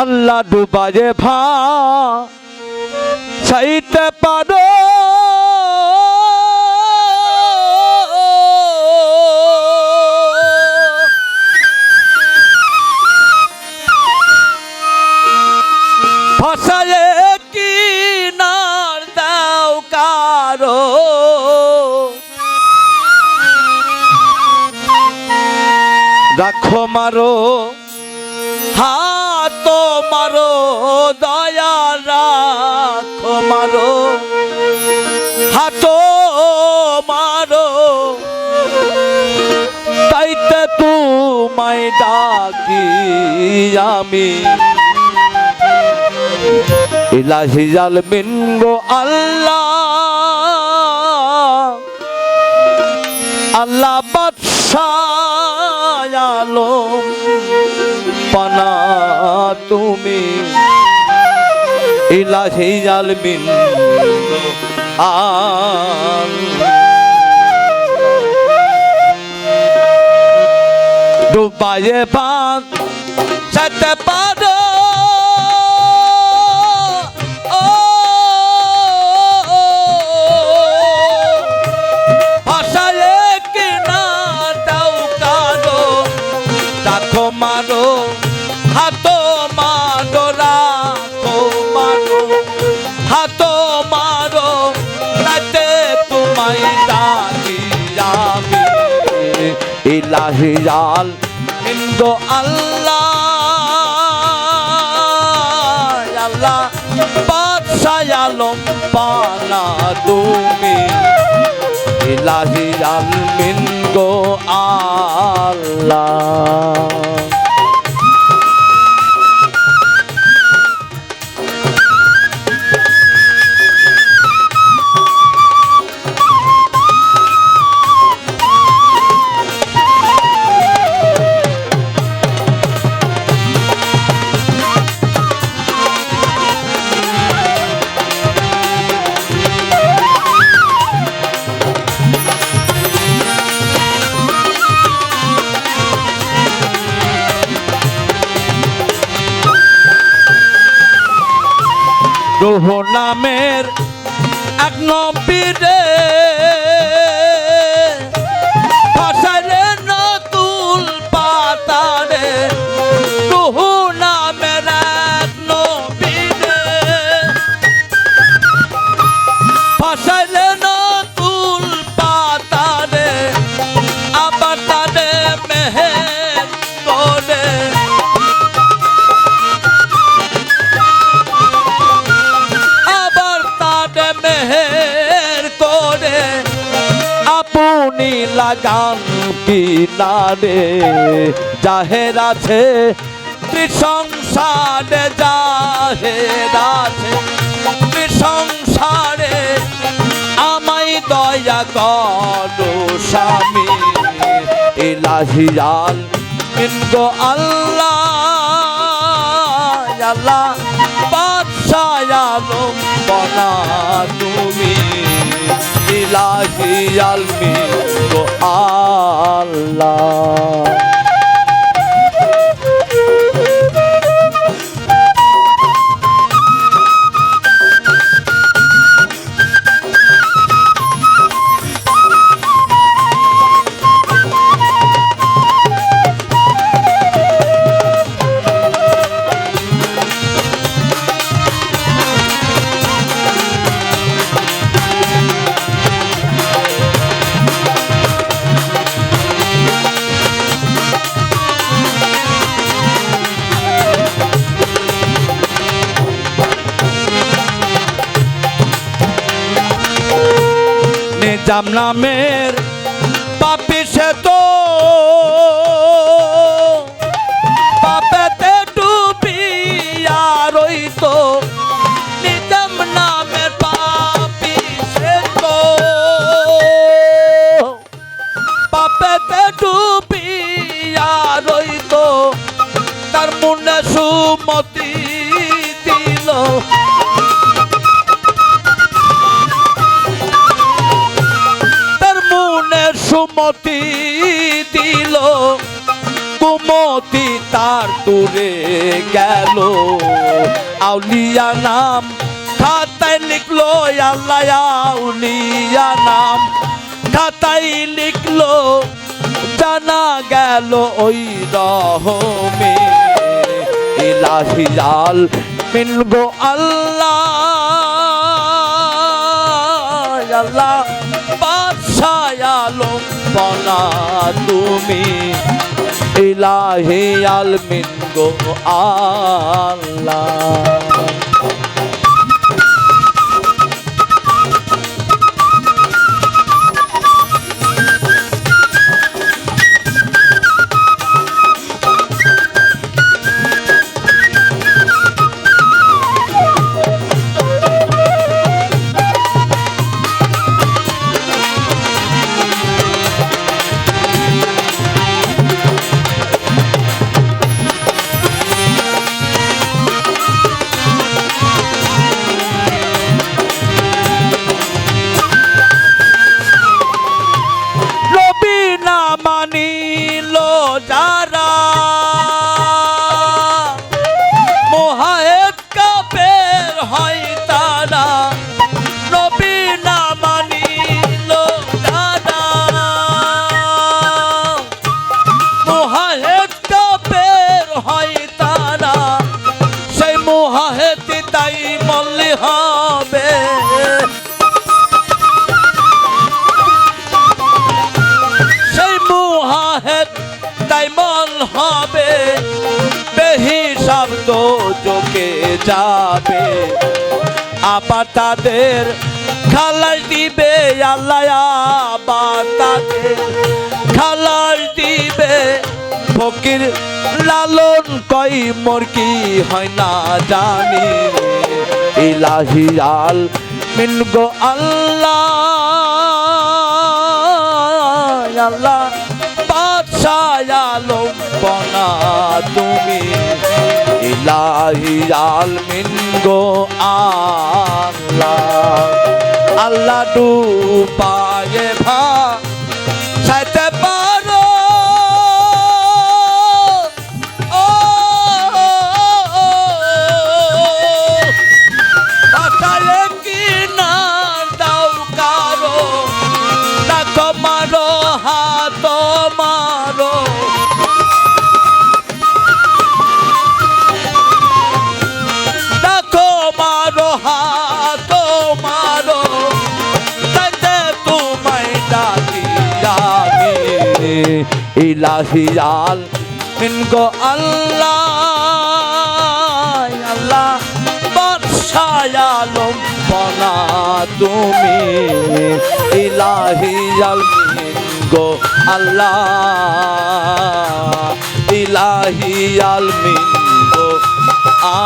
আল্লাহ ডুবাজে ভা চাইতে পারো। রাখো মারো। মারো হাত মারো। তাইতে তোমায় ডাকি আমি। ইলাহি জাল মিনগো আল্লাহ। আল্লাহ বাদশাহ আলম, পানা তুমি। ইলাহি জাল মিনগো আল্লাহ ডুবায়ে বাঁধ যেতে ইলাহি জাল কিন্তু আল্লাহ। আল্লাহ বাদশাহ আলম পানা তুমি। ইলাহি জাল মিনগো আল্লাহ। নামের এক নবীরে লাগান কিনারে জাহের আছে ত্রিসংসারে জাহের আছে। ত্রিসংসারে আমায় দয়া করো স্বামী। ইলাহিয়াল ইন্দো আল্লাহ। আল্লাহ, বাদশাহ আলম বনা তুমি ইলাহি আলমি নিজাম নামের পাপি সে তো। পাপেতে ডুবিয়া রইতো নিজাম নামের পাপি সে তো। পাপেতে ডুবিয়া রইতো, তার মনে সুমতি সুমতি দিল। কুমতি তার দূরে গেল। আউলিয়া নাম, খাতায় লিখলো আল্লাহ, আউলিয়া নাম। খাতায় লিখলো, জানা গেল ওই রহমে। ইলাহিয়াল মিনগো আল্লাহ আল্লাহ। আলম তুমি ইলাহি আলমিন গো আল্লাহ। যাবে। আবার তাদের খালাস দিবে আল্লাহ, আবার তাদের খালাস দিবে। ফকির লালন কই মোর কি হয় না জানি। ইলাহি আল মিনগো আল্লাহ আল্লাহ, বাদশাহ আলম বনা তুমি ইলাহি আল মিনগো আল্লাহ। আল্লাহ ডুবায়ে ভা ইলাহিয়াল মিনগো আল্লাহ আল্লাহ আলম বনা তুমি। ইলাহিয়াল মিনগো আল্লাহ ইলাহিয়াল মিনগো আ